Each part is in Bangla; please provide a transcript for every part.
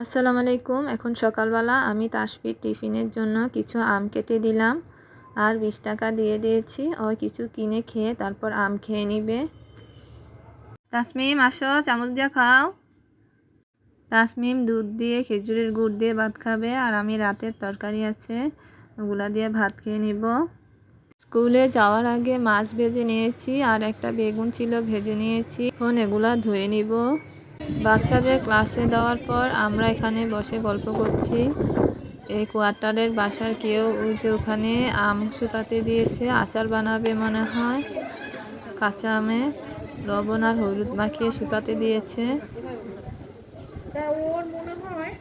আসসালামু আলাইকুম। এখন সকালবেলা আমি তাসফির টিফিনের জন্য কিছু আম কেটে দিলাম। আর বিশ টাকা দিয়ে দিয়েছি। ও কিছু কিনে খেয়ে তারপর আম খেয়ে নিবে। তাসমিম, আসো, চামচ দিয়ে খাও। তাসমিম দুধ দিয়ে, খেজুরের গুড় দিয়ে ভাত খাবে। আর আমি রাতের তরকারি আছে, ওগুলা দিয়ে ভাত খেয়ে নিব। স্কুলে যাওয়ার আগে মাছ ভেজে নিয়েছি। আর একটা বেগুন ছিল, ভেজে নিয়েছি। এখন এগুলা ধুয়ে নিব। বাচ্চাদের ক্লাসে দেওয়ার পর আমরা এখানে বসে গল্প করছি। এই কোয়ার্টারের বাসার কেউ ওই যে ওখানে আম শুকাতে দিয়েছে, আচার বানাবে মনে হয়। কাঁচা আমে লবণ আর হলুদ মাখিয়ে শুকাতে দিয়েছে তা ওর মনে হয়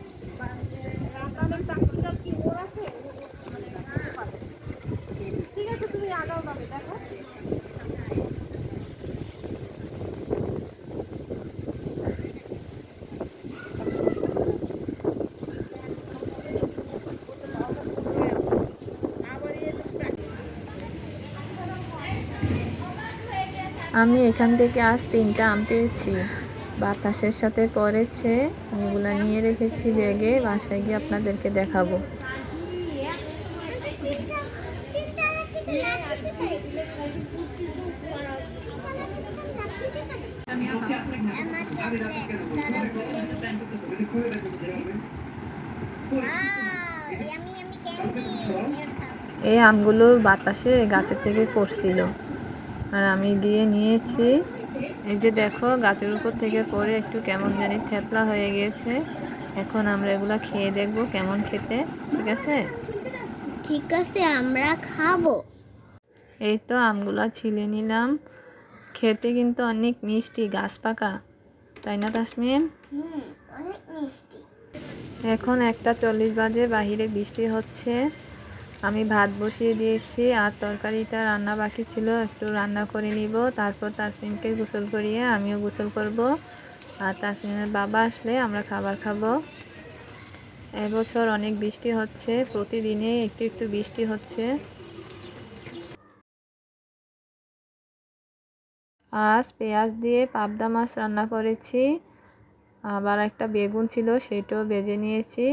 রান্নার চাকরিটা কি ওর আছে ঠিক আছে তুমি আগাও তবে দেখো আমি এখান থেকে আজ তিনটা আম পেয়েছি। বাতাসের সাথে পড়েছে আমি এগুলা নিয়ে রেখেছি ব্যাগে, বাসায় গিয়ে আপনাদেরকে দেখাবো। এই আমগুলো বাতাসে গাছের থেকে পড়ছিল। আর আমি দিয়ে নিয়েছি। এই যে দেখো গাছের উপর থেকে পড়ে একটু কেমন জানি থেপলা হয়ে গিয়েছে। এখন আমরা এগুলো খেয়ে দেখব কেমন খেতে ঠিক আছে? ঠিক আছে আমরা খাব। এই তো আমগুলো ছিলে নিলাম। খেতে কিন্তু অনেক মিষ্টি গাছ পাকা তাই না তাসমিম? অনেক মিষ্টি। এখন একটা চল্লিশ বাজে বাহিরে বৃষ্টি হচ্ছে। আমি ভাত বসিয়ে দিয়েছি আর তরকারিটা রান্না বাকি ছিল, একটু রান্না করে নিব। তারপর তাসমিনকে গোসল করিয়ে আমিও গোসল করব। আর তাসমিনের বাবা আসলে আমরা খাবার খাব। এবছর অনেক বৃষ্টি হচ্ছে প্রতিদিনে একটু একটু বৃষ্টি হচ্ছে। আজ পেঁয়াজ দিয়ে পাবদা মাছ রান্না করেছি। আবার একটা বেগুন ছিল, সেটাও বেজে নিয়েছি।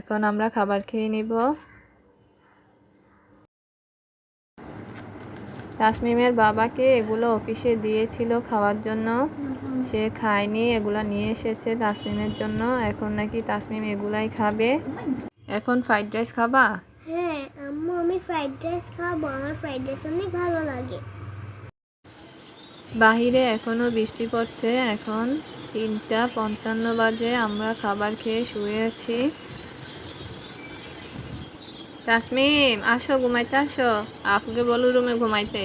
এখন আমরা খাবার খেয়ে নিব। তাসমিমের বাবাকে এগুলো অফিসে দিয়েছিল খাওয়ার জন্য। সে খায়নি এগুলা নিয়ে এসেছে তাসমিমের জন্য। এখন নাকি তাসমিম এগুলাই খাবে। এখন ফ্রাইড রাইস খাবা? হ্যাঁ আম্মু আমি ফ্রাইড রাইস খাব। আমার ফ্রাইড রাইস অনেক ভালো লাগে। বাহিরে এখনও বৃষ্টি পড়ছে। এখন তিনটা পঞ্চান্ন বাজে। আমরা খাবার খেয়ে শুয়ে আছি। তাসমিম, আসো, ঘুমাইতে আসো। আপুকে বলো রুমে ঘুমাইতে।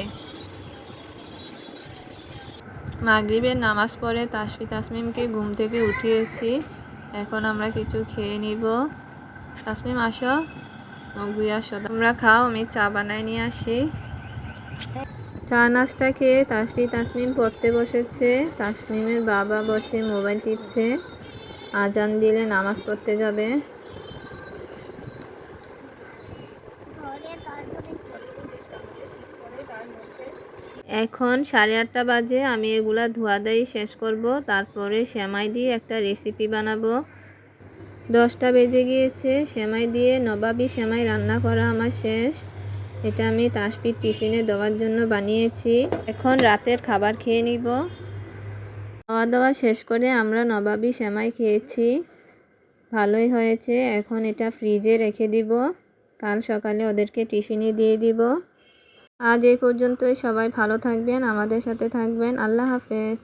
মাগরিবের নামাজ পড়ে তাসফি তাসমিমকে ঘুম থেকে উঠিয়েছি। এখন আমরা কিছু খেয়ে নিব। তাসমিম, আসো। ধুয়ে আসো। তোমরা খাও, আমি চা বানাই নিয়ে আসি। চা নাস্তা খেয়ে তাসফি তাসমিম পড়তে বসেছে। তাসমিমের বাবা বসে মোবাইল টিপছে। আজান দিলে নামাজ পড়তে যাবে। এখন সাড়ে আটটা বাজে, আমি এগুলা ধোয়াদাই শেষ করব, তারপরে সেমাই দিয়ে একটা রেসিপি বানাবো। দশটা বেজে গিয়েছে, সেমাই দিয়ে নবাবি সেমাই রান্না করা আমার শেষ। এটা আমি তাসপির টিফিনে দেওয়ার জন্য বানিয়েছি। এখন রাতের খাবার খেয়ে নিব। খাওয়া দাওয়া শেষ করে আমরা নবাবি সেমাই খেয়েছি। ভালোই হয়েছে, এখন এটা ফ্রিজে রেখে দিব। কাল সকালে ওদেরকে টিফিনে দিয়ে দিব। আজ এই পর্যন্তই। সবাই ভালো থাকবেন, আমাদের সাথে থাকবেন। আল্লাহ হাফেজ।